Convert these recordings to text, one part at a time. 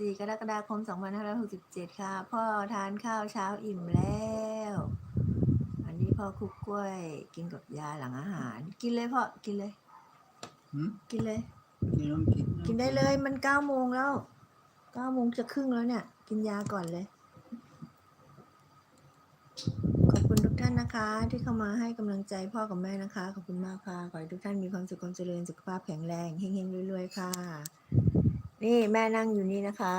4 กรกฎาคม 2567 ค่ะ พ่อทานข้าวเช้าอิ่มแล้ว อันนี้พ่อคลุกกล้วย กินกับยาหลังอาหาร กินเลยพ่อ กินเลย หืมกินเลยกินน้ำกินกินได้เลย มันเก้าโมงแล้ว เก้าโมงจะครึ่งแล้วเนี่ย กินยาก่อนเลย ขอบคุณทุกท่านนะคะ ที่เข้ามาให้กำลังใจพ่อกับแม่นะคะ ขอบคุณมากค่ะ ขอให้ทุกท่านมีความสุขความเจริญ สุขภาพแข็งแรง เฮงๆรวยๆ ค่ะ นี่แม่นั่งอยู่นี่นะคะ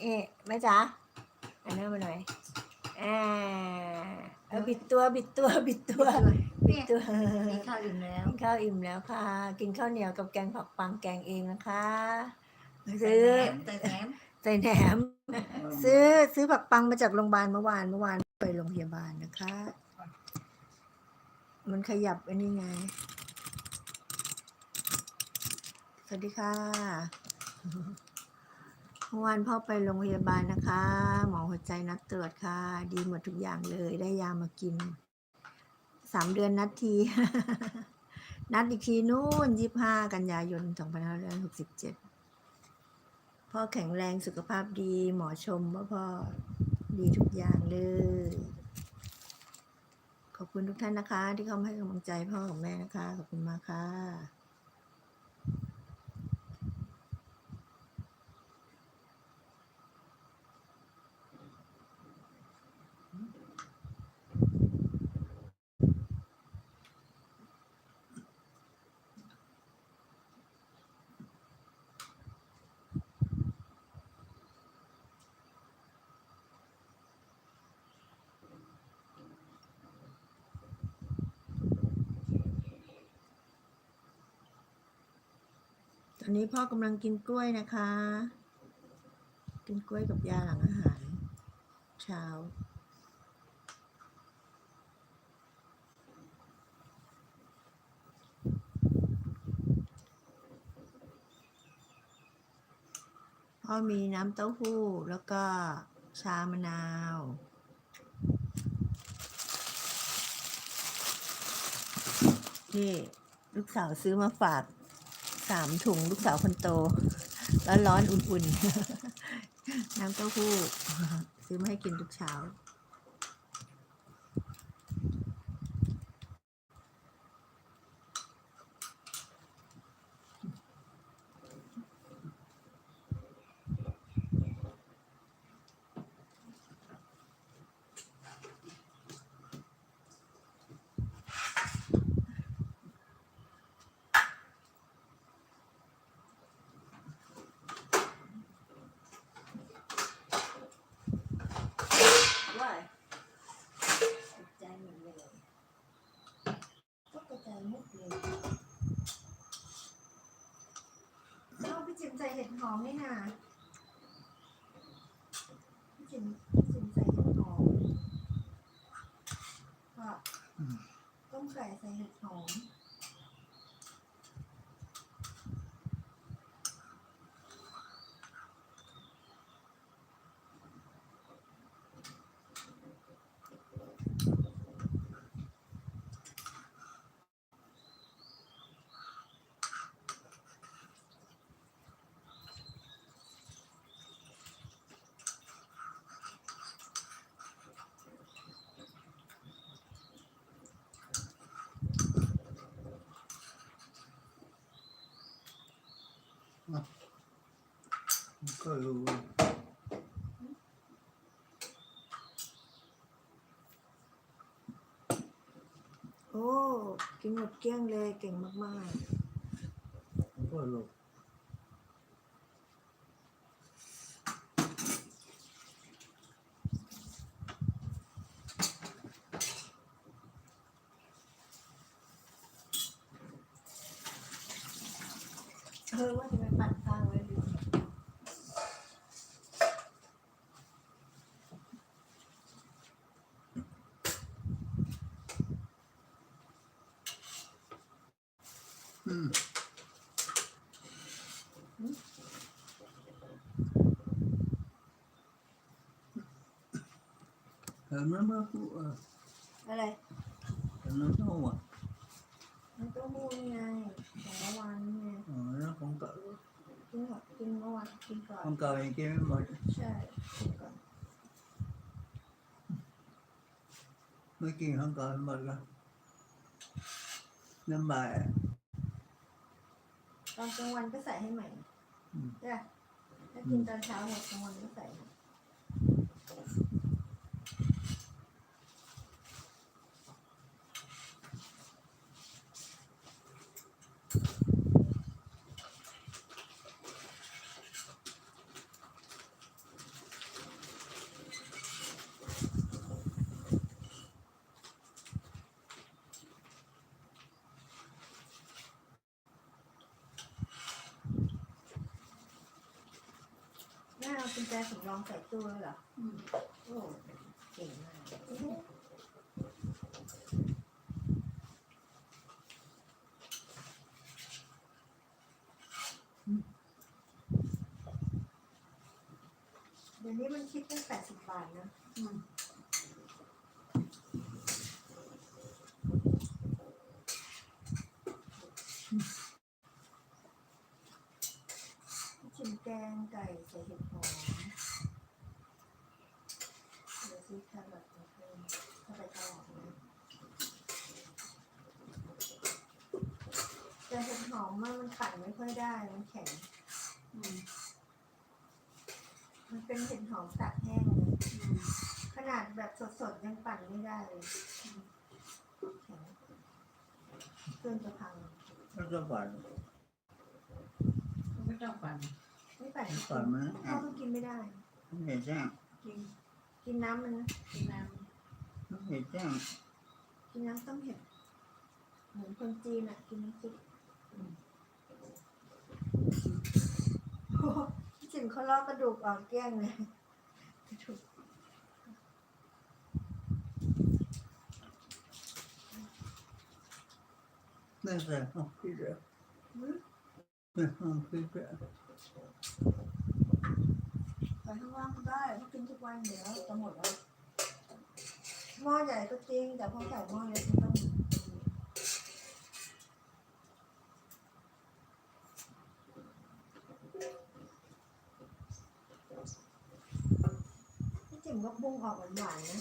เอ๊ะแม่จ๋าอันนั้นมาหน่อยอ่าเอาบิดตัวบิดตัวบิดตัวบิดตัวกินข้าวอิ่มแล้วกินข้าวอิ่มแล้วค่ะ กินข้าวเหนียวกับแกงผักปังแกงเองนะคะซื้อใส่แหนมใส่แหนมซื้อซื้อผักปังมาจากโรงพยาบาลเมื่อวานเมื่อวานไปโรงพยาบาลนะคะ มันขยับอันนี้ไง สวัสดีค่ะ เมื่อวานพ่อไปโรงพยาบาลนะคะ หมอหัวใจนัดตรวจค่ะ ดีหมดทุกอย่างเลย ได้ยามากิน สามเดือนนัดที นัดอีกทีนู่นยี่ห้ากันยายนสองพันห้าร้อยหกสิบเจ็ดพ่อแข็งแรงสุขภาพดี หมอชมว่าพ่อดีทุกอย่างเลย ขอบคุณทุกท่านนะคะ ที่เข้ามาให้กำลังใจพ่อกับแม่นะคะ ขอบคุณมากค่ะ นี้พ่อกำลังกินกล้วยนะคะ กินกล้วยกับยาหลังอาหาร เช้า พ่อมีน้ำเต้าหู้แล้วก็ชามะนาวนี่ลูกสาวซื้อมาฝาก สามถุงลูกสาวคนโตแล้วร้อนอุ่นๆ น้ำเต้าหู้ ซื้อมาให้กินทุกเช้าตกใจหมดเลยก็กระจายหมดเลยเอาพี่ จิมใส่เห็ดหอมนี่นะพี่จิมพี่จิมใส่เห็ดหอมก็ต้มไก่ใส่เห็ดหอม ก็รู้โอ้ กินหมดเกลี้ยงเลยเก่งมากก็รู้เออว่าจะไปปั่นข้างไว้ดู อืม Remember who, uh, อะไร remember what? มันก็มูนี่ไงแต่ละวันนี่ไง Oh, nó không cỡ. กินก่อนกินเมื่อวานกินก่อนของเก่ายังกินไม่หมดใช่กินก่อนไม่กินของเก่าหมดแล้วน้ำบ่ายตอนกลางวันก็ใส่ให้ใหม่อืม ใช่ปะถ้ากินตอนเช้าหมดกลางวันก็ใส่ แม่เอากุญแจสำรองใส่ตู้เลยเหรออืมโอ้เก่งมากเดี๋ยวนี้มันคิดตั้งแปดสิบบาทนะอืมชิมแกงไก่ใส่เห็ดหอมเดี๋ยวซื้อแครอทมาเพิ่มเข้าไปตลาดนะแต่เห็ดหอ มมันมันปั่นไม่ค่อยได้ มันแข็ง อืมมันเป็นเห็ดหอมตากแห้งเลยอืมขนาดแบบสดๆยังปั่นไม่ได้เลยแข็งเครื่องจะพังแล้วก็ฝันไม่ต้องปั่นไม่ปั่นฝันมั้ยพ่อก็กินไม่ได้ ไม่เห็นแจ้งกินกินน้ำมันนะกินน้ไม่เห็นแจ้งกินน้ำต้มเห็ดเหมือนคนจีนอะ กินน้ำซุปำอืม โอ้โหพี่จิ๋มเขาลอกกระดูกออกเกลี้ยงเลยกระดูกไม่ใส่ห้องพี่เดียวหือไม่ห้องพี่เดียวไปข้างล่างก็ได้เขากินทุกวันเดี๋ยวจะหมดแล้วหม้อใหญ่ก็จริงแต่พอใส่หม้อเล็กมันต้องพี่จิ๋ม ก็ปรุงออกหวานๆนะ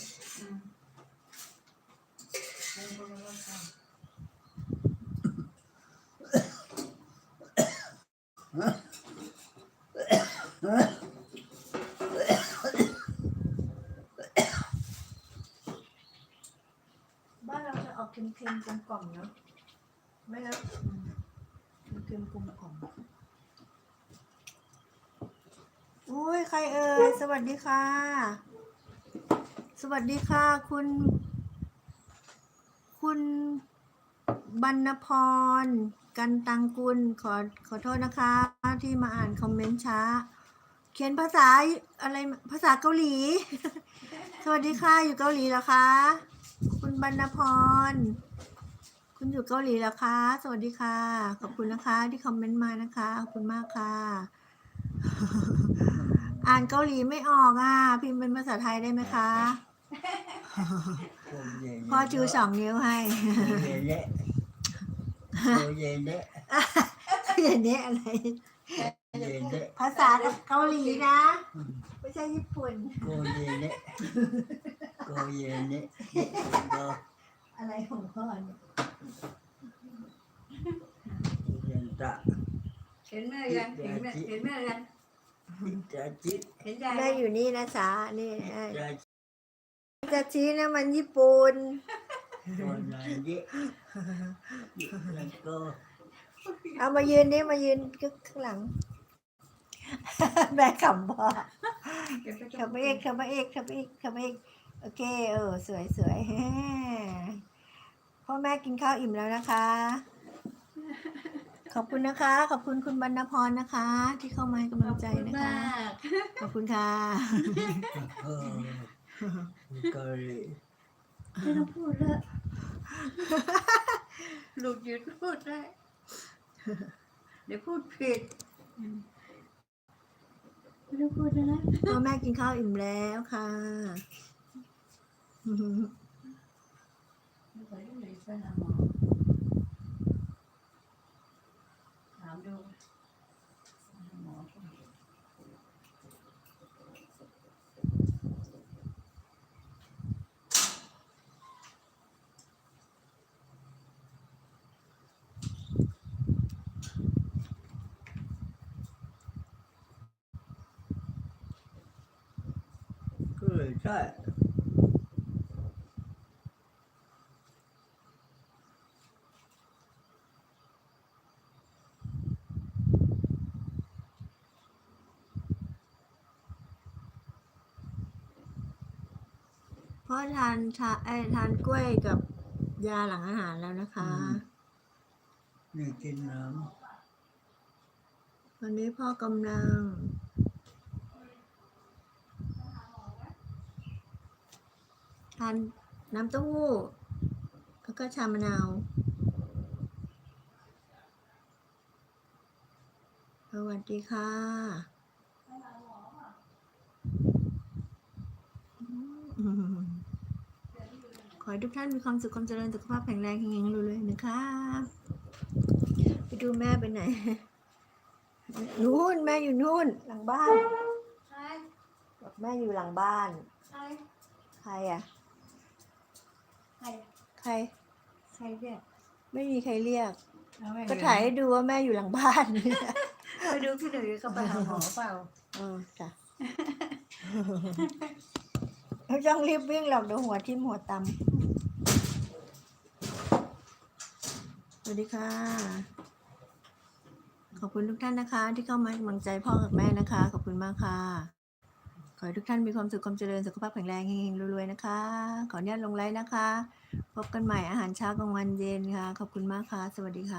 บ้านเราจะออกเค็มๆกลมๆเนาะไม่แล้วอืมเค็มๆกลมๆอุ้ย ใครเอ่ย สวัสดีค่ะ สวัสดีค่ะ คุณ คุณบรรณพร กันตังกุลขอขอโทษนะคะ ที่มาอ่านคอมเมนต์ช้า เขียนภาษาอะไรภาษาเกาหลี สวัสดีค่ะอยู่เกาหลีเหรอคะ คุณบรรณพร คุณอยู่เกาหลีเหรอคะ สวัสดีค่ะ ขอบคุณนะคะ ที่คอมเมนต์มานะคะขอบคุณมากค่ะ อ่านเกาหลีไม่ออกอะพิมพ์เป็นภาษาไทยได้ไหมคะ พ่อชูสองนิ้วให้โอ้ยเย็นเนี่ยโอ้ยเย็นเนี่ยอย่างนี้อะไรเย็นเนี่ยภาษาเกาหลีนะ ไม่ใช่ญี่ปุ่นโอ้ยเย็นเนี่ยโอ้ยเย็นเนี่ยก็อะไรของพ่อเนี่ยเย็นตะเห็นแม่ยังเห็นแม่เห็นแม่ยังจะจิตเห็นยายแม่ยังอยู่นี่นะจ๊ะนี่เอ้ย จะจะชี้นะมันญี่ปุ่นคนไหนเยอะแล้วก็เอามายืนนี่มายืนข้างหลังแม่ขำพ่อเดี๋ยวไปขับมาเอกขับมาเอกขับมาเอกขับมาเอกโอเคเออสวยสวยพ่อแม่กินข้าวอิ่มแล้วนะคะ ขอบคุณนะคะ ขอบคุณคุณบรรณพรนะคะ ที่เข้ามาให้กำลังใจนะคะ ขอบคุณมากขอบคุณค่ะ เออเกาหลีไม่ต้องพูดแล้วลูกหยุดพูดได้ เดี๋ยวพูดผิดไม่ต้องพูดแล้วนะพ่อแม่กินข้าวอิ่มแล้วค่ะไม่ไหวต้องเลยไปหาหมอถามดูหาหมอ เลย ใช่พ่อทานชาไอยทานกล้วยกับยาหลังอาหารแล้วนะคะ นี่กินน้วันนี้พ่อกำลัง ทานน้ำเต้าหู้ แล้วก็ชามะนาว สวัสดีค่ะอืมขอให้ทุกท่านมีความสุขความเจริญสุขภาพแข็งแรงแข็งแรงรวยๆนะคะไปดูแม่ไปไหนนู่นแม่อยู่นู่น หลังบ้านใครบอกแม่อยู่หลังบ้าน ใครใครอะใค รใคร ใครเนี่ยไม่มีใครเรียก เอาไว้ก็ถ่ายให้ดูว่าแม่อยู่หลังบ้านไปดูพี่หนุ่ยเขาไปหาหมอเปล่าเออจ้ะเราต้องรีบวิ่งหรอกเดี๋ยวหัวทิ่มหัวตำสวัสดีค่ะ ขอบคุณทุกท่านนะคะ ที่เข้ามาให้กำลังใจพ่อกับแม่นะคะ ขอบคุณมากค่ะข อให้ทุกท่านมีความสุขความเจริญสุขภาพแข็งแรงเฮงๆรวยๆนะคะ ขออนุญาตลงไลน์นะคะ พบกันใหม่อาหารเช้ากลางวันเย็นค่ะ ขอบคุณมากค่ะ สวัสดีค่ะ